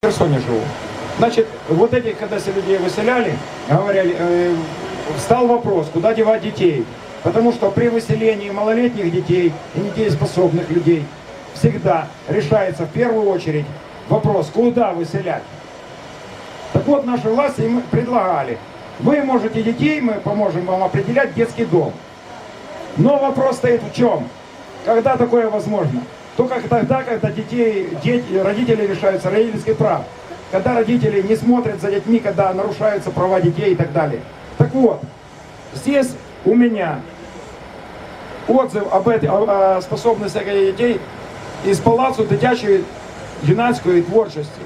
в Херсоне живу. Значит, вот этих, когда все людей выселяли, говорили, э, встал вопрос, куда девать детей. Потому что при выселении малолетних детей и недееспособных людей всегда решается в первую очередь вопрос, куда выселять. Так вот, наши власти им предлагали, вы можете детей, мы поможем вам определять детский дом. Но вопрос стоит в чем? Когда такое возможно? Только тогда, когда детей, дети, родители лишаются родительских прав. Когда родители не смотрят за детьми, когда нарушаются права детей и так далее. Так вот, здесь у меня отзыв об этой о, о способностях дітей із палацу дитячої юнацької творчості.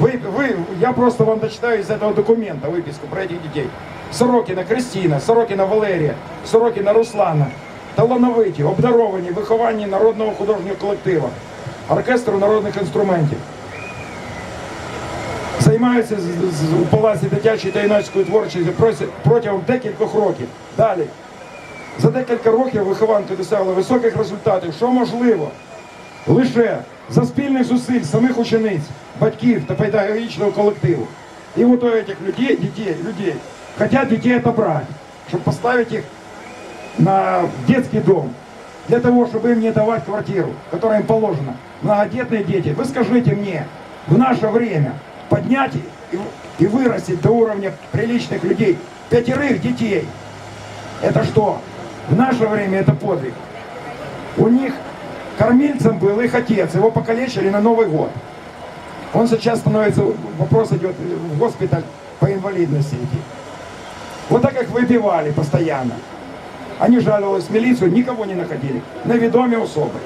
Ви, ви, я просто вам дочитаю из этого документа выписку про этих детей. Сорокіна Кристина, Сорокіна Валерія, Сорокіна Руслана, талановиті, обдаровані, виховані народного художнього колектива, оркестру народних інструментів. Займаються у палаці дитячої та юнацької творчості протягом декількох років. Далі. За декілька років вихованки досягли високих результатів, що можливо лише за спільних зусиль самих учениць, батьків та педагогічного колективу. І вот у этих людей, детей, людей хотят детей отобрать, чтобы поставить их на детский дом, для того, чтобы им не давать квартиру, которая им положена. Многодетные дети, вы скажите мне, в наше время поднять и, вырастить до уровня приличных людей пятерых детей, это что? В наше время это подвиг. У них кормильцем был их отец, его покалечили на Новый год. Он сейчас становится, вопрос идет в госпиталь по инвалидности идти. Вот так их выбивали постоянно. Они жаловались в милицию, никого не находили. Невідомі особи.